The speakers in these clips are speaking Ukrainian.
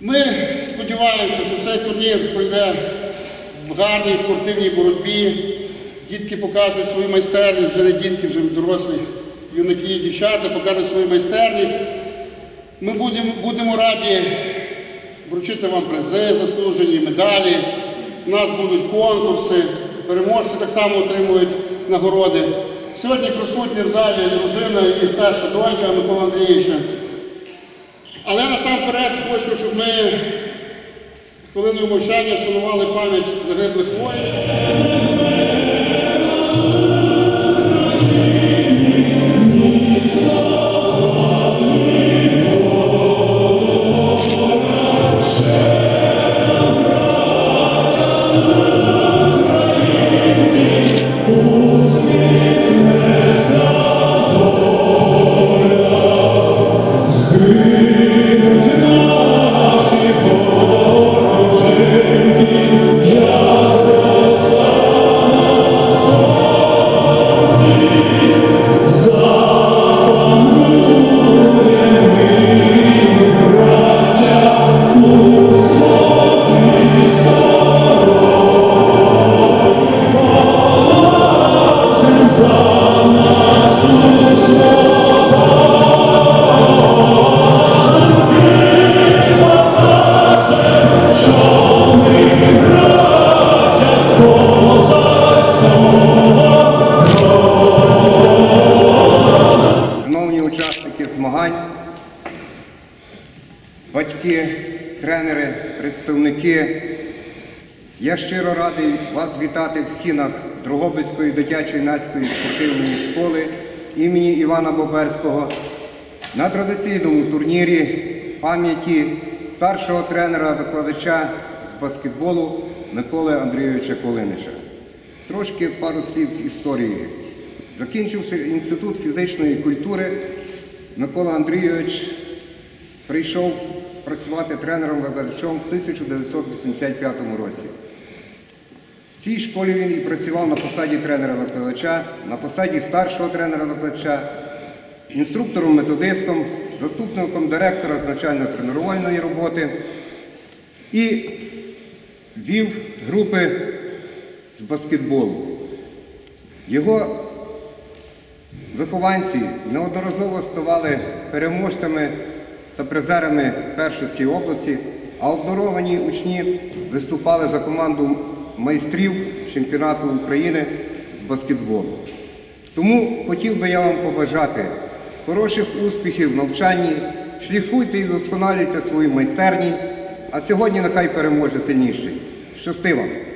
Ми сподіваємося, що цей турнір пройде в гарній спортивній боротьбі. Дітки покажуть свою майстерність, вже не дітки, вже дорослі юнаки і дівчата покажуть свою майстерність. Ми будемо, будемо раді вручити вам призи, заслужені медалі. У нас будуть конкурси, переможці так само отримують нагороди. Сьогодні присутні в залі дружина і старша донька Микола Андрійовича. Але насамперед хочу, щоб ми хвилиною мовчання вшанували пам'ять загиблих воїнів. Представники, я щиро радий вас вітати в стінах Дрогобицької дитячо-юнацької спортивної школи імені Івана Боберського на традиційному турнірі пам'яті старшого тренера-викладача з баскетболу Миколи Андрійовича Колинича. Трошки пару слів з історії. Закінчивши інститут фізичної культури, Микола Андрійович прийшов працювати тренером-викладачом в 1985 році. В цій школі він і працював на посаді тренера-викладача, на посаді старшого тренера-викладача, інструктором-методистом, заступником директора з навчально-тренувальної роботи і вів групи з баскетболу. Його вихованці неодноразово ставали переможцями та призерами першості області, а обдаровані учні виступали за команду майстрів чемпіонату України з баскетболу. Тому хотів би я вам побажати хороших успіхів в навчанні, шліфуйте і вдосконалюйте свої майстерні, а сьогодні нехай переможе сильніший. Щасти вам!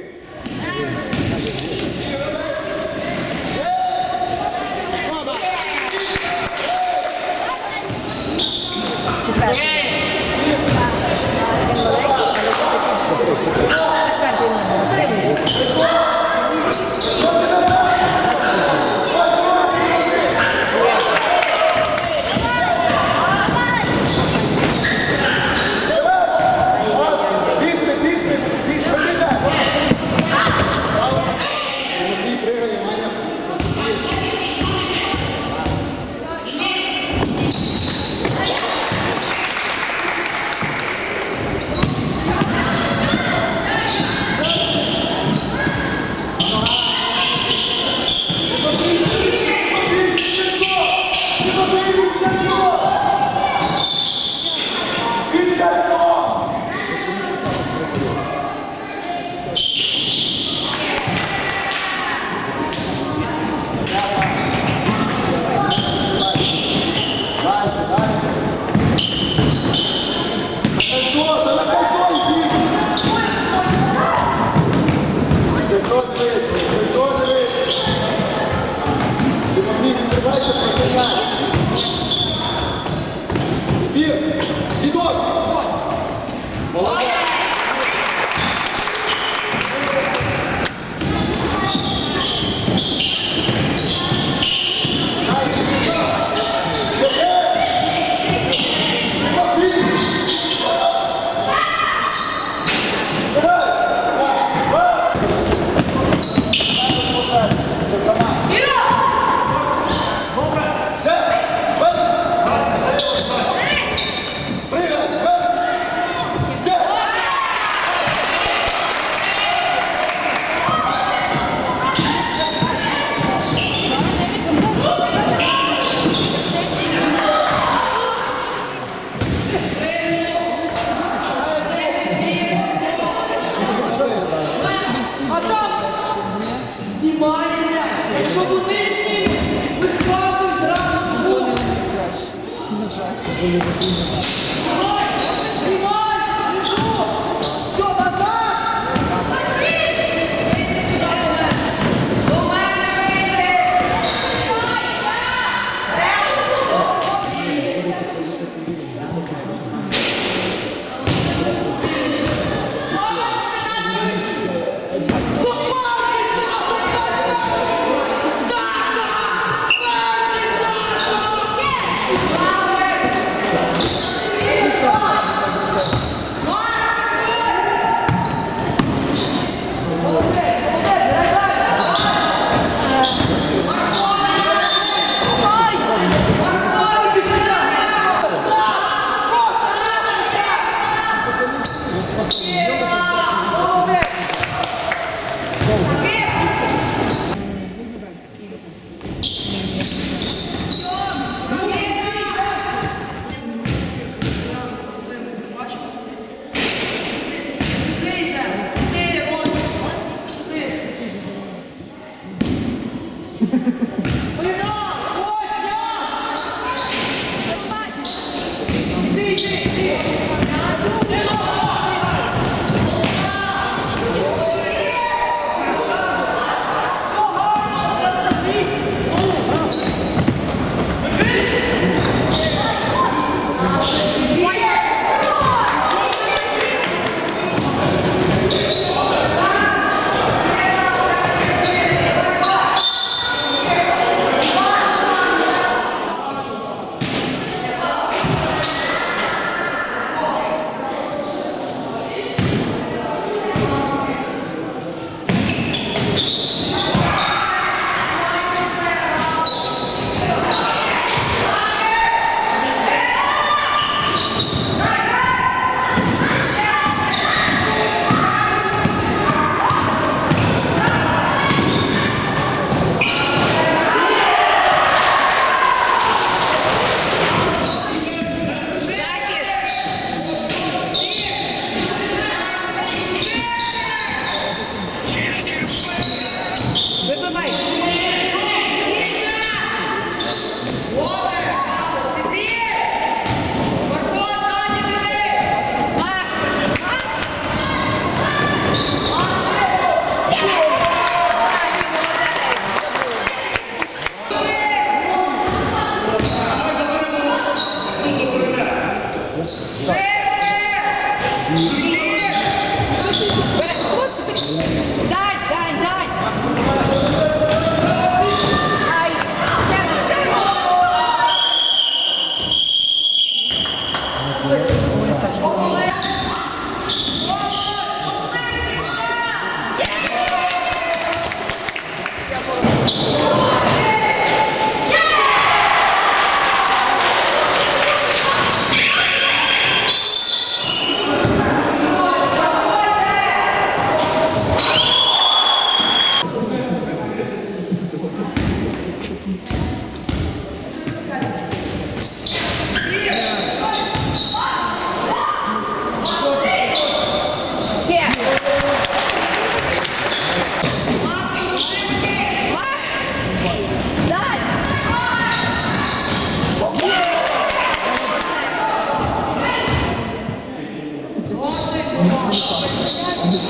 で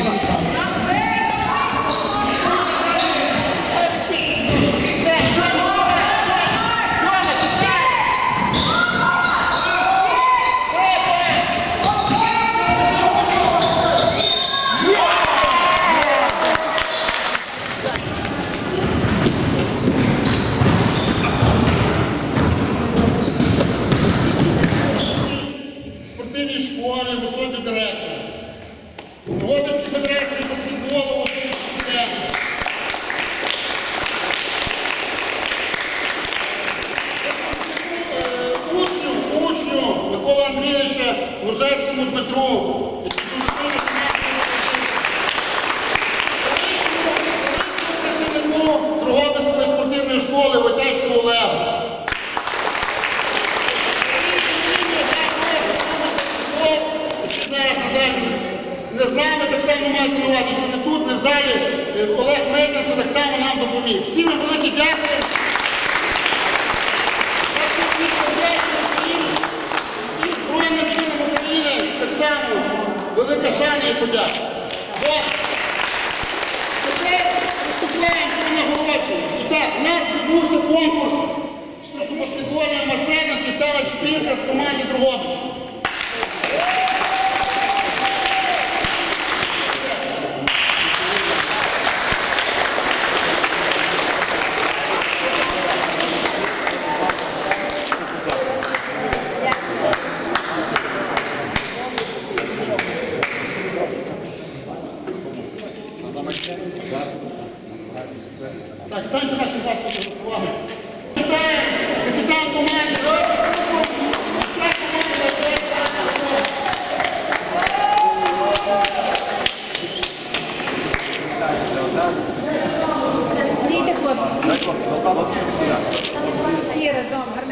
す。Лужецькому Дмитру. Другобицької спортивної школи Витяжку Олегу. Не з нами, так само мається на що не тут, не в залі. Олег Митниця так само нам допоміг. Всім вам велике дякую. Шана і подяка. Тепер виступаємо про нагородження. І так, у нас відбувся конкурс що баскетбольної майстерності стала чотирка з команди Другобич. Так, станьте так, щоб вас фотографували. Капітан команди! Дійте, хлопці. Всі разом.